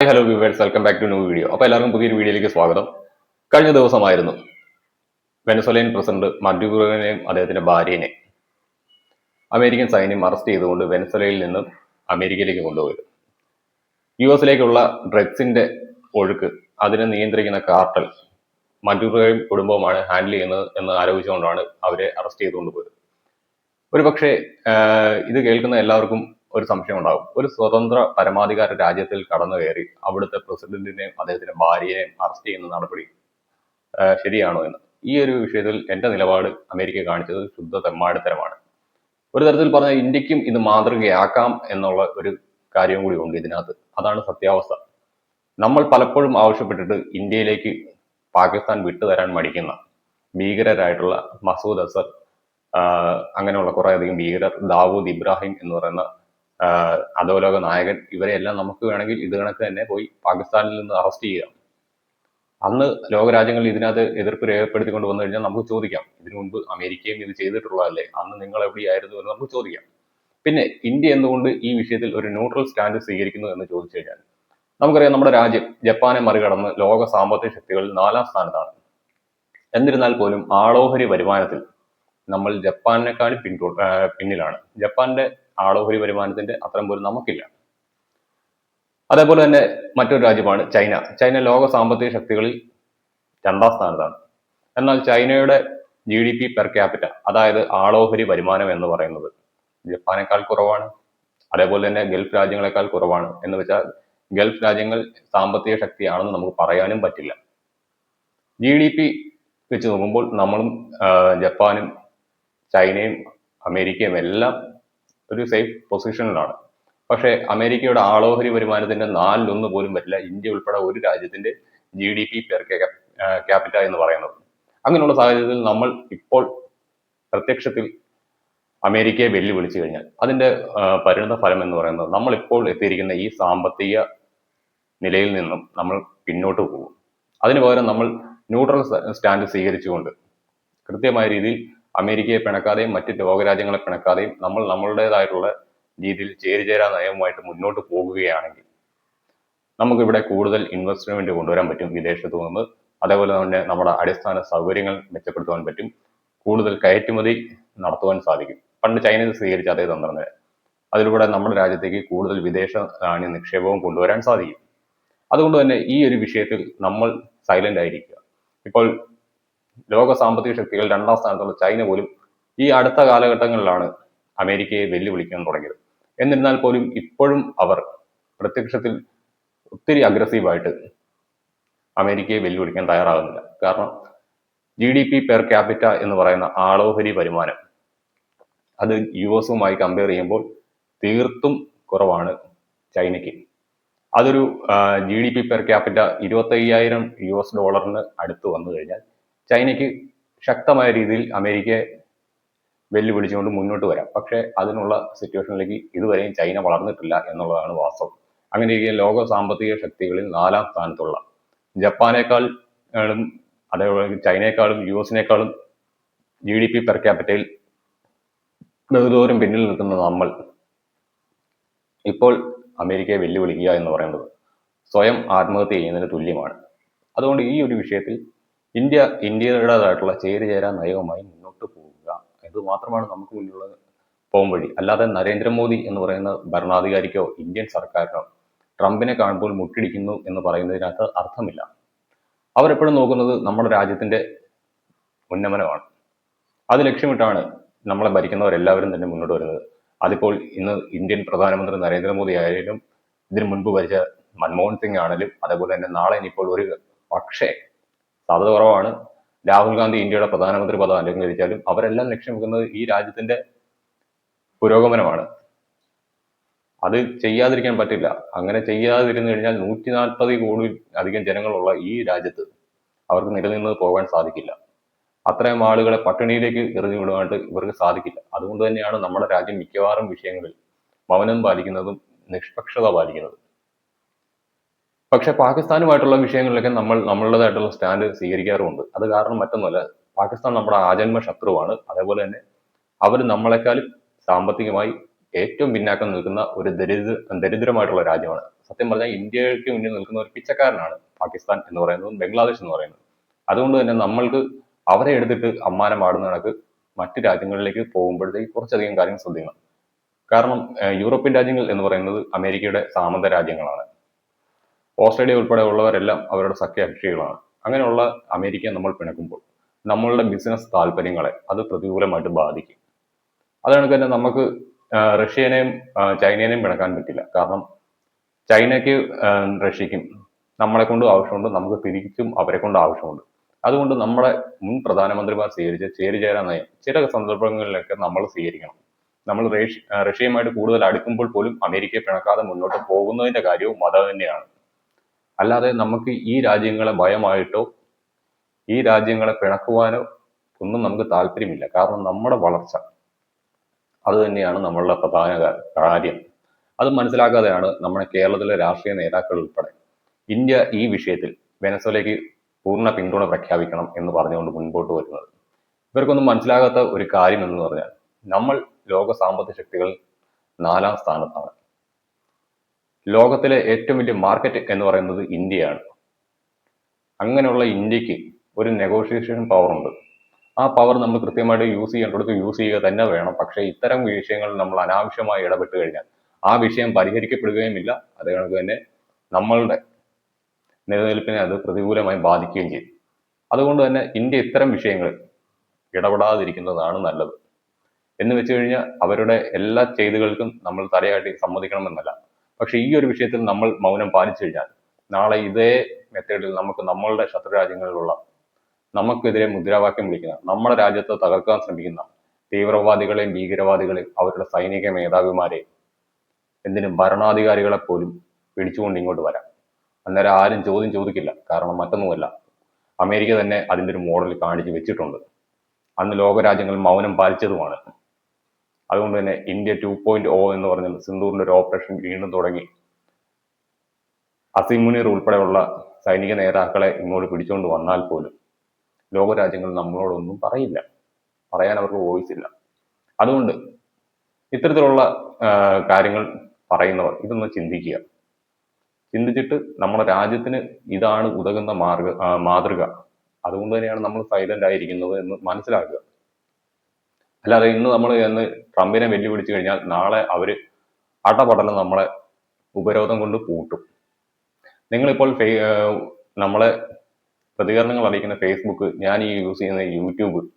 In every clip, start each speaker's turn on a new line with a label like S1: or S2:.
S1: Hello viewers welcome back to new video അപ്പോൾ എല്ലാവർക്കും പുതിയൊരു വീഡിയോയിലേക്ക് സ്വാഗതം. കഴിഞ്ഞ ദിവസമായിരുന്നു വെനസോലിയൻ പ്രസിഡന്റ് മഡ്യൂറോനെയും അദ്ദേഹത്തിന്റെ ഭാര്യനെ അമേരിക്കൻ സൈന്യം അറസ്റ്റ് ചെയ്തുകൊണ്ട് വെനസ്വലയിൽ നിന്ന് അമേരിക്കയിലേക്ക് കൊണ്ടുപോയത്. യു എസിലേക്കുള്ള ഡ്രഗ്സിന്റെ ഒഴുക്ക് അതിനെ നിയന്ത്രിക്കുന്ന കാർട്ടൽ മഡ്യൂറോയും കുടുംബവുമാണ് ഹാൻഡിൽ ചെയ്യുന്നത് എന്ന് ആരോപിച്ചുകൊണ്ടാണ് അവരെ അറസ്റ്റ് ചെയ്തുകൊണ്ട് പോയത്. ഒരു പക്ഷേ ഇത് കേൾക്കുന്ന എല്ലാവർക്കും ഒരു സംശയം ഉണ്ടാകും. ഒരു സ്വതന്ത്ര പരമാധികാര രാജ്യത്തിൽ കടന്നു കയറി അവിടുത്തെ പ്രസിഡന്റിനെയും അദ്ദേഹത്തിന്റെ ഭാര്യയെയും അറസ്റ്റ് ചെയ്യുന്ന നടപടി ശരിയാണോ എന്ന്. ഈ ഒരു വിഷയത്തിൽ എന്റെ നിലപാട് അമേരിക്ക കാണിച്ചത് ശുദ്ധ തെമ്മാടിത്തരമാണ്. ഒരു തരത്തിൽ പറഞ്ഞാൽ ഇന്ത്യക്കും ഇത് മാതൃകയാക്കാം എന്നുള്ള ഒരു കാര്യം കൂടി ഉണ്ട് ഇതിനകത്ത്. അതാണ് സത്യാവസ്ഥ. നമ്മൾ പലപ്പോഴും ആവശ്യപ്പെട്ടിട്ട് ഇന്ത്യയിലേക്ക് പാകിസ്ഥാൻ വിട്ടുതരാൻ മടിക്കുന്ന ഭീകരരായിട്ടുള്ള മസൂദ് അസർ അങ്ങനെയുള്ള കുറേ അധികം ഭീകരർ ദാവൂദ് ഇബ്രാഹിം എന്ന് പറയുന്ന അധോലോക നായകൻ ഇവരെയെല്ലാം നമുക്ക് വേണമെങ്കിൽ ഇത് കണക്ക് തന്നെ പോയി പാകിസ്ഥാനിൽ നിന്ന് അറസ്റ്റ് ചെയ്യാം. അന്ന് ലോകരാജ്യങ്ങളിൽ ഇതിനകത്ത് എതിർപ്പ് രേഖപ്പെടുത്തിക്കൊണ്ട് വന്നു കഴിഞ്ഞാൽ നമുക്ക് ചോദിക്കാം. ഇതിനു മുൻപ് അമേരിക്കയും ഇത് ചെയ്തിട്ടുള്ളതല്ലേ? അന്ന് നിങ്ങൾ എവിടെയായിരുന്നു എന്ന് നമുക്ക് ചോദിക്കാം. പിന്നെ ഇന്ത്യ എന്തുകൊണ്ട് ഈ വിഷയത്തിൽ ഒരു ന്യൂട്രൽ സ്റ്റാൻഡ് സ്വീകരിക്കുന്നു എന്ന് ചോദിച്ചു കഴിഞ്ഞാൽ നമുക്കറിയാം നമ്മുടെ രാജ്യം ജപ്പാനെ മറികടന്ന് ലോക സാമ്പത്തിക ശക്തികളിൽ നാലാം സ്ഥാനത്താണ്. എന്നിരുന്നാൽ പോലും ആളോഹരി വരുമാനത്തിൽ നമ്മൾ ജപ്പാനെക്കാൾ പിൻകൂ പിന്നിലാണ്. ജപ്പാന്റെ ആളോഹരി വരുമാനത്തിന്റെ അത്രയും പോലും നമുക്കില്ല. അതേപോലെ തന്നെ മറ്റൊരു രാജ്യമാണ് ചൈന. ചൈന ലോക സാമ്പത്തിക ശക്തികളിൽ രണ്ടാം സ്ഥാനത്താണ്. എന്നാൽ ചൈനയുടെ G D P per capita അതായത് ആളോഹരി വരുമാനം എന്ന് പറയുന്നത് ജപ്പാനേക്കാൾ കുറവാണ്. അതേപോലെ തന്നെ ഗൾഫ് രാജ്യങ്ങളെക്കാൾ കുറവാണ്. എന്ന് വെച്ചാൽ ഗൾഫ് രാജ്യങ്ങൾ സാമ്പത്തിക ശക്തിയാണെന്ന് നമുക്ക് പറയാനും പറ്റില്ല. ജി ഡി പി വെച്ച് നോക്കുമ്പോൾ നമ്മളും ജപ്പാനും ചൈനയും അമേരിക്കയും എല്ലാം ഒരു സേഫ് പൊസിഷനിലാണ് പക്ഷേ അമേരിക്കയുടെ ആളോഹരി വരുമാനത്തിന്റെ നാലിലൊന്ന് പോലും പറ്റില്ല ഇന്ത്യ ഉൾപ്പെടെ ഒരു രാജ്യത്തിന്റെ G D P per capita എന്ന് പറയുന്നത്. അങ്ങനെയുള്ള സാഹചര്യത്തിൽ നമ്മൾ ഇപ്പോൾ പ്രത്യക്ഷത്തിൽ അമേരിക്കയെ വെല്ലുവിളിച്ചു കഴിഞ്ഞാൽ അതിന്റെ പരിണത ഫലം എന്ന് പറയുന്നത് നമ്മൾ ഇപ്പോൾ എത്തിയിരിക്കുന്ന ഈ സാമ്പത്തിക നിലയിൽ നിന്നും നമ്മൾ പിന്നോട്ട് പോകും. അതിനു പകരം നമ്മൾ ന്യൂട്രൽ സ്റ്റാൻഡ് സ്വീകരിച്ചുകൊണ്ട് കൃത്യമായ രീതിയിൽ അമേരിക്കയെ പിണക്കാതെയും മറ്റ് ലോകരാജ്യങ്ങളെ പിണക്കാതെയും നമ്മൾ നമ്മളുടേതായിട്ടുള്ള രീതിയിൽ ചേരിചേരാ നയവുമായിട്ട് മുന്നോട്ട് പോകുകയാണെങ്കിൽ നമുക്കിവിടെ കൂടുതൽ ഇൻവെസ്റ്റ്മെന്റ് കൊണ്ടുവരാൻ പറ്റും വിദേശത്തു നിന്ന്. അതേപോലെ തന്നെ നമ്മുടെ അടിസ്ഥാന സൗകര്യങ്ങൾ മെച്ചപ്പെടുത്തുവാൻ പറ്റും. കൂടുതൽ കയറ്റുമതി നടത്തുവാൻ സാധിക്കും. പണ്ട് ചൈനയിൽ സ്വീകരിച്ച അതേ തന്ത്രം തന്നെ. അതിലൂടെ നമ്മുടെ രാജ്യത്തേക്ക് കൂടുതൽ വിദേശ നാണ്യ നിക്ഷേപവും കൊണ്ടുവരാൻ സാധിക്കും. അതുകൊണ്ട് തന്നെ ഈ ഒരു വിഷയത്തിൽ നമ്മൾ സൈലന്റ് ആയിരിക്കുക. ഇപ്പോൾ ലോക സാമ്പത്തിക ശക്തികൾ രണ്ടാം സ്ഥാനത്തുള്ള ചൈന പോലും ഈ അടുത്ത കാലഘട്ടങ്ങളിലാണ് അമേരിക്കയെ വെല്ലുവിളിക്കാൻ തുടങ്ങിയത്. എന്നിരുന്നാൽ പോലും ഇപ്പോഴും അവർ പ്രത്യക്ഷത്തിൽ ഒത്തിരി അഗ്രസീവായിട്ട് അമേരിക്കയെ വെല്ലുവിളിക്കാൻ തയ്യാറാകുന്നില്ല. കാരണം G D P per capita എന്ന് പറയുന്ന ആളോഹരി വരുമാനം അത് യു എസുമായി കമ്പയർ ചെയ്യുമ്പോൾ തീർത്തും കുറവാണ് ചൈനയ്ക്ക്. അതൊരു G D P per capita ഇരുപത്തയ്യായിരം യു എസ് ഡോളറിന് അടുത്ത് വന്നു കഴിഞ്ഞാൽ ചൈനയ്ക്ക് ശക്തമായ രീതിയിൽ അമേരിക്കയെ വെല്ലുവിളിച്ചുകൊണ്ട് മുന്നോട്ട് വരാം. പക്ഷേ അതിനുള്ള സിറ്റുവേഷനിലേക്ക് ഇതുവരെയും ചൈന വളർന്നിട്ടില്ല എന്നുള്ളതാണ് വാസ്തവം. അങ്ങനെ ഇരിക്കുക ലോക സാമ്പത്തിക ശക്തികളിൽ നാലാം സ്ഥാനത്തുള്ള ജപ്പാനേക്കാൾ അതേപോലെ ചൈനയെക്കാളും യു എസിനേക്കാളും ജി ഡി പി പെർ ക്യാപിറ്റയിൽ ബഹുദൂരം പിന്നിൽ നിൽക്കുന്ന നമ്മൾ ഇപ്പോൾ അമേരിക്കയെ വെല്ലുവിളിക്കുക എന്ന് പറയുന്നത് സ്വയം ആത്മഹത്യ ചെയ്യുന്നതിന് തുല്യമാണ്. അതുകൊണ്ട് ഈ ഒരു വിഷയത്തിൽ ഇന്ത്യ ഇന്ത്യയുടേതായിട്ടുള്ള ചേരിചേരാ നയവുമായി മുന്നോട്ട് പോവുക. ഇത് മാത്രമാണ് നമുക്ക് മുന്നിലുള്ള പോകും വഴി. അല്ലാതെ നരേന്ദ്രമോദി എന്ന് പറയുന്ന ഭരണാധികാരിക്കോ ഇന്ത്യൻ സർക്കാരിനോ ട്രംപിനെ കാണുമ്പോൾ മുട്ടിടിക്കുന്നു എന്ന് പറയുന്നതിനകത്ത് അർത്ഥമില്ല. അവരെപ്പോഴും നോക്കുന്നത് നമ്മുടെ രാജ്യത്തിന്റെ ഉന്നമനമാണ്. അത് ലക്ഷ്യമിട്ടാണ് നമ്മളെ ഭരിക്കുന്നവരെല്ലാവരും തന്നെ മുന്നോട്ട് വരുന്നത്. അതിപ്പോൾ ഇന്ന് ഇന്ത്യൻ പ്രധാനമന്ത്രി നരേന്ദ്രമോദി ആയാലും ഇതിനു മുൻപ് ഭരിച്ച മൻമോഹൻ സിംഗ് ആണെങ്കിലും അതേപോലെ തന്നെ നാളെ ഇനിയിപ്പോൾ ഒരു പക്ഷേ സാധ്യത കുറവാണ്. രാഹുൽ ഗാന്ധി ഇന്ത്യയുടെ പ്രധാനമന്ത്രി പദം അലങ്കരിച്ചാലും അവരെല്ലാം ലക്ഷ്യം വെക്കുന്നത് ഈ രാജ്യത്തിന്റെ പുരോഗമനമാണ്. അത് ചെയ്യാതിരിക്കാൻ പറ്റില്ല. അങ്ങനെ ചെയ്യാതിരുന്നു കഴിഞ്ഞാൽ നൂറ്റി നാൽപ്പത് കോടി അധികം ജനങ്ങളുള്ള ഈ രാജ്യത്ത് അവർക്ക് നിലനിന്ന് പോകാൻ സാധിക്കില്ല. അത്രയും ആളുകളെ പട്ടിണിയിലേക്ക് എറിഞ്ഞു വിടുവാനായിട്ട് ഇവർക്ക് സാധിക്കില്ല. അതുകൊണ്ട് തന്നെയാണ് നമ്മുടെ രാജ്യം മിക്കവാറും വിഷയങ്ങളിൽ മൗനം പാലിക്കുന്നതും നിഷ്പക്ഷത പാലിക്കുന്നതും. പക്ഷെ പാകിസ്ഥാനുമായിട്ടുള്ള വിഷയങ്ങളിലൊക്കെ നമ്മൾ നമ്മളുടേതായിട്ടുള്ള സ്റ്റാൻഡ് സ്വീകരിക്കാറുമുണ്ട്. അത് കാരണം മറ്റൊന്നുമല്ല പാകിസ്ഥാൻ നമ്മുടെ ആജന്മ ശത്രുവാണ്. അതേപോലെ തന്നെ അവർ നമ്മളെക്കാളും സാമ്പത്തികമായി ഏറ്റവും പിന്നാക്കം നിൽക്കുന്ന ഒരു ദരിദ്ര ദരിദ്രമായിട്ടുള്ള രാജ്യമാണ്. സത്യം പറഞ്ഞാൽ ഇന്ത്യയ്ക്ക് മുന്നിൽ നിൽക്കുന്ന ഒരു പിച്ചക്കാരനാണ് പാകിസ്ഥാൻ എന്ന് പറയുന്നത് ബംഗ്ലാദേശ് എന്ന് പറയുന്നത്. അതുകൊണ്ട് തന്നെ നമ്മൾക്ക് അവരെ എടുത്തിട്ട് അമ്മാനം പാടുന്ന കണക്ക് മറ്റു രാജ്യങ്ങളിലേക്ക് പോകുമ്പോഴത്തേക്ക് കുറച്ചധികം കാര്യങ്ങൾ ശ്രദ്ധിക്കണം. കാരണം യൂറോപ്യൻ രാജ്യങ്ങൾ എന്ന് പറയുന്നത് അമേരിക്കയുടെ സാമന്ത രാജ്യങ്ങളാണ്. ഓസ്ട്രേലിയ ഉൾപ്പെടെ ഉള്ളവരെല്ലാം അവരുടെ സഖ്യകക്ഷികളാണ് അങ്ങനെയുള്ള അമേരിക്ക നമ്മൾ പിണക്കുമ്പോൾ നമ്മളുടെ ബിസിനസ് താല്പര്യങ്ങളെ അത് പ്രതികൂലമായിട്ട് ബാധിക്കും. അതാണ് തന്നെ നമുക്ക് റഷ്യേനെയും ചൈനയെയും പിണക്കാൻ പറ്റില്ല. കാരണം ചൈനയ്ക്ക് റഷ്യക്കും നമ്മളെ കൊണ്ട് ആവശ്യമുണ്ട് നമുക്ക് തിരിച്ചും അവരെ കൊണ്ട് ആവശ്യമുണ്ട്. അതുകൊണ്ട് നമ്മുടെ മുൻ പ്രധാനമന്ത്രിമാർ സ്വീകരിച്ച ചേരിചേരാ നയം ചില സന്ദർഭങ്ങളിലൊക്കെ നമ്മൾ സ്വീകരിക്കണം. നമ്മൾ റഷ്യയുമായിട്ട് കൂടുതൽ അടുക്കുമ്പോൾ പോലും അമേരിക്കയെ പിണക്കാതെ മുന്നോട്ട് പോകുന്നതിന്റെ കാര്യവും അത് തന്നെയാണ്. അല്ലാതെ നമുക്ക് ഈ രാജ്യങ്ങളെ ഭയമായിട്ടോ ഈ രാജ്യങ്ങളെ പിണക്കുവാനോ ഒന്നും നമുക്ക് താല്പര്യമില്ല. കാരണം നമ്മുടെ വളർച്ച അത് തന്നെയാണ് നമ്മളുടെ പ്രധാന കാര്യം. അത് മനസ്സിലാക്കാതെയാണ് നമ്മുടെ കേരളത്തിലെ രാഷ്ട്രീയ നേതാക്കൾ ഉൾപ്പെടെ ഇന്ത്യ ഈ വിഷയത്തിൽ വെനസ്വലയ്ക്ക് പൂർണ പിന്തുണ പ്രഖ്യാപിക്കണം എന്ന് പറഞ്ഞുകൊണ്ട് മുൻപോട്ട് വരുന്നത്. ഇവർക്കൊന്നും മനസ്സിലാകാത്ത ഒരു കാര്യം എന്ന് പറഞ്ഞാൽ നമ്മൾ ലോക സാമ്പത്തിക ശക്തികൾ നാലാം സ്ഥാനത്താണ്. ലോകത്തിലെ ഏറ്റവും വലിയ മാർക്കറ്റ് എന്ന് പറയുന്നത് ഇന്ത്യയാണ്. അങ്ങനെയുള്ള ഇന്ത്യയ്ക്ക് ഒരു നെഗോഷിയേഷൻ പവർ ഉണ്ട്. ആ പവർ നമ്മൾ കൃത്യമായിട്ട് യൂസ് ചെയ്യേണ്ടടുത്ത് യൂസ് ചെയ്യുക തന്നെ വേണം. പക്ഷേ ഇത്തരം വിഷയങ്ങൾ നമ്മൾ അനാവശ്യമായി ഇടപെട്ട് കഴിഞ്ഞാൽ ആ വിഷയം പരിഹരിക്കപ്പെടുകയുമില്ല. അതേ കണക്ക് തന്നെ നമ്മളുടെ നിലനിൽപ്പിനെ അത് പ്രതികൂലമായി ബാധിക്കുകയും ചെയ്യും. അതുകൊണ്ട് തന്നെ ഇന്ത്യ ഇത്തരം വിഷയങ്ങളിൽ ഇടപെടാതിരിക്കുന്നതാണ് നല്ലത്. എന്ന് വെച്ച് കഴിഞ്ഞാൽ അവരുടെ എല്ലാ ചെയ്തുകൾക്കും നമ്മൾ തലയാട്ടി സമ്മതിക്കണമെന്നല്ല. പക്ഷെ ഈ ഒരു വിഷയത്തിൽ നമ്മൾ മൗനം പാലിച്ചു കഴിഞ്ഞാൽ നാളെ ഇതേ മെത്തേഡിൽ നമുക്ക് നമ്മളുടെ ശത്രു രാജ്യങ്ങളിലുള്ള നമുക്കെതിരെ മുദ്രാവാക്യം വിളിക്കുന്ന നമ്മുടെ രാജ്യത്തെ തകർക്കാൻ ശ്രമിക്കുന്ന തീവ്രവാദികളെയും ഭീകരവാദികളെയും അവരുടെ സൈനിക മേധാവിമാരെയും എന്തിനും ഭരണാധികാരികളെ പോലും പിടിച്ചുകൊണ്ട് ഇങ്ങോട്ട് വരാം. അന്നേരം ആരും ചോദ്യം ചോദിക്കില്ല. കാരണം മറ്റൊന്നുമല്ല. അമേരിക്ക തന്നെ അതിന്റെ ഒരു മോഡൽ കാണിച്ചു വെച്ചിട്ടുണ്ട്. അന്ന് ലോകരാജ്യങ്ങൾ മൗനം പാലിച്ചതുമാണ്. അതുകൊണ്ട് തന്നെ ഇന്ത്യ ടു പോയിന്റ് ഓ എന്ന് പറഞ്ഞ സിന്ധൂറിന്റെ ഒരു ഓപ്പറേഷൻ വീണ്ടും തുടങ്ങി. അസീം മുനീർ ഉൾപ്പെടെയുള്ള സൈനിക നേതാക്കളെ ഇങ്ങോട്ട് പിടിച്ചുകൊണ്ട് വന്നാൽ പോലും ലോകരാജ്യങ്ങൾ നമ്മളോടൊന്നും പറയില്ല. പറയാൻ അവർക്ക് വോയിസ് ഇല്ല. അതുകൊണ്ട് ഇത്തരത്തിലുള്ള കാര്യങ്ങൾ പറയുന്നവർ ഇതൊന്ന് ചിന്തിക്കുക. ചിന്തിച്ചിട്ട് നമ്മുടെ രാജ്യത്തിന് ഇതാണ് ഉതകുന്ന മാർഗ മാതൃക. അതുകൊണ്ട് തന്നെയാണ് നമ്മൾ സൈലന്റ് ആയിരിക്കുന്നത് എന്ന് മനസ്സിലാക്കുക. അല്ലാതെ ഇന്ന് നമ്മൾ എന്ന് ട്രംപിനെ വെല്ലുവിളിച്ചു കഴിഞ്ഞാൽ നാളെ അവർ അടപടലം നമ്മളെ ഉപരോധം കൊണ്ട് പൂട്ടും. നിങ്ങളിപ്പോൾ ഫേ- നമ്മളെ പ്രതികരണങ്ങൾ അറിയിക്കുന്ന ഫേസ്ബുക്ക് ഞാൻ ഈ യൂസ് ചെയ്യുന്ന യൂട്യൂബ്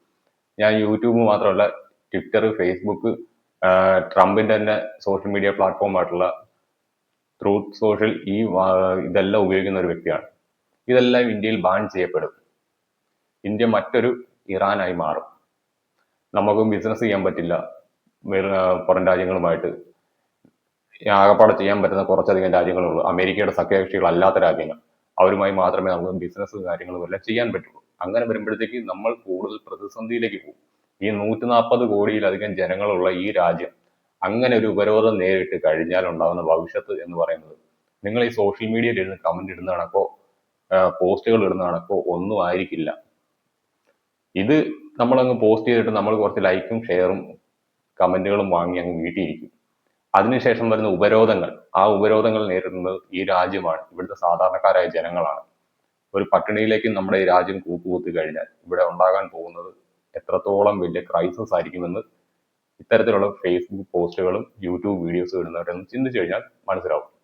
S1: ഞാൻ യൂട്യൂബ് മാത്രമല്ല ട്വിറ്റർ ഫേസ്ബുക്ക് ട്രംപിന്റെ തന്നെ സോഷ്യൽ മീഡിയ പ്ലാറ്റ്ഫോം ആയിട്ടുള്ള ട്രൂത്ത് സോഷ്യൽ ഈ ഇതെല്ലാം ഉപയോഗിക്കുന്ന ഒരു വ്യക്തിയാണ്. ഇതെല്ലാം ഇന്ത്യയിൽ ബാൻ ചെയ്യപ്പെടും. ഇന്ത്യ മറ്റൊരു ഇറാനായി മാറും. നമുക്കും ബിസിനസ് ചെയ്യാൻ പറ്റില്ല. പുറം രാജ്യങ്ങളുമായിട്ട്. ആകപ്പാടെ ചെയ്യാൻ പറ്റുന്ന കുറച്ചധികം രാജ്യങ്ങളുള്ളൂ. അമേരിക്കയുടെ സഖ്യകക്ഷികളല്ലാത്ത രാജ്യങ്ങൾ. അവരുമായി മാത്രമേ നമുക്ക് ബിസിനസ് കാര്യങ്ങളും എല്ലാം ചെയ്യാൻ പറ്റുള്ളൂ. അങ്ങനെ വരുമ്പോഴത്തേക്ക് നമ്മൾ കൂടുതൽ പ്രതിസന്ധിയിലേക്ക് പോകും. ഈ നൂറ്റി നാൽപ്പത് കോടിയിലധികം ജനങ്ങളുള്ള ഈ രാജ്യം അങ്ങനെ ഒരു ഉപരോധം നേരിട്ട് കഴിഞ്ഞാൽ ഉണ്ടാകുന്ന ഭവിഷ്യത്ത് എന്ന് പറയുന്നത് നിങ്ങൾ ഈ സോഷ്യൽ മീഡിയയിൽ ഇരുന്ന് കമന്റ് ഇടുന്ന കണക്കോ പോസ്റ്റുകൾ ഇടുന്ന കണക്കോ ഒന്നും ആയിരിക്കില്ല. ഇത് നമ്മളങ്ങ് പോസ്റ്റ് ചെയ്തിട്ട് നമ്മൾ കുറച്ച് ലൈക്കും ഷെയറും കമന്റുകളും വാങ്ങി അങ്ങ് വീട്ടിയിരിക്കും. അതിനുശേഷം വരുന്ന ഉപരോധങ്ങൾ. ആ ഉപരോധങ്ങൾ നേരിടുന്നത് ഈ രാജ്യമാണ്. ഇവിടുത്തെ സാധാരണക്കാരായ ജനങ്ങളാണ്. ഒരു പട്ടിണിയിലേക്ക് നമ്മുടെ ഈ രാജ്യം കൂപ്പുകുത്തി കഴിഞ്ഞാൽ ഇവിടെ ഉണ്ടാകാൻ പോകുന്നത് എത്രത്തോളം വലിയ ക്രൈസിസ് ആയിരിക്കുമെന്ന് ഇത്തരത്തിലുള്ള ഫേസ്ബുക്ക് പോസ്റ്റുകളും യൂട്യൂബ് വീഡിയോസും ഇടുന്നവരെന്ന് ചിന്തിച്ചു കഴിഞ്ഞാൽ മനസ്സിലാവും.